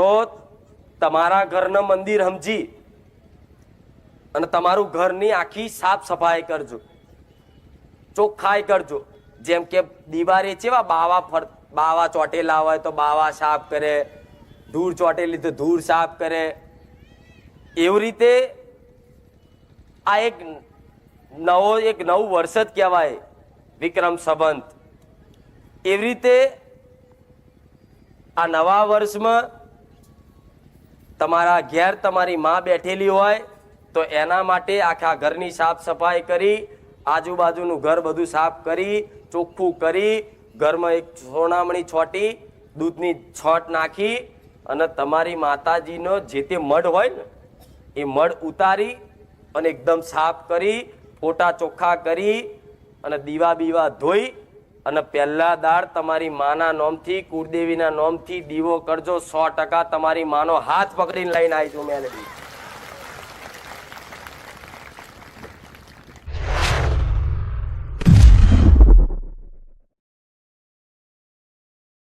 તો તમારા ઘરનું મંદિર સમજી અને તમારું ઘરની આખી સાફ સફાઈ કરજો. ચોખ્ખાઈ કરજો. જેમ કે દિવારે ચેવા બાવા ફર બાવા ચોટેલા હોય તો બાવા સાફ કરે, ધૂળ ચોટેલી તો ધૂળ સાફ કરે. એવી રીતે આ એક નવો, એક નવું વર્ષ જ કહેવાય વિક્રમ સંબંધ એવી રીતે આ નવા વર્ષમાં તમારા ઘેર તમારી માં બેઠેલી હોય તો એના માટે આખા ઘરની સાફ સફાઈ કરી, આજુબાજુનું ઘર બધું સાફ કરી, ચોખ્ખું કરી, ઘરમાં એક સોનામણી છોટી, દૂધની છોટ નાખી અને તમારી માતાજીનો જે તે મઢ હોય ને, એ મઢ ઉતારી અને એકદમ સાફ કરી, ફોટા ચોખ્ખા કરી અને દીવા બીવા ધોઈ અને પહેલા દાળ તમારી માના નોમથી, કુળદેવીના નોમથી દીવો કરજો. સો ટકા તમારી માનો હાથ પકડીને લઈને આવીશું મેલડી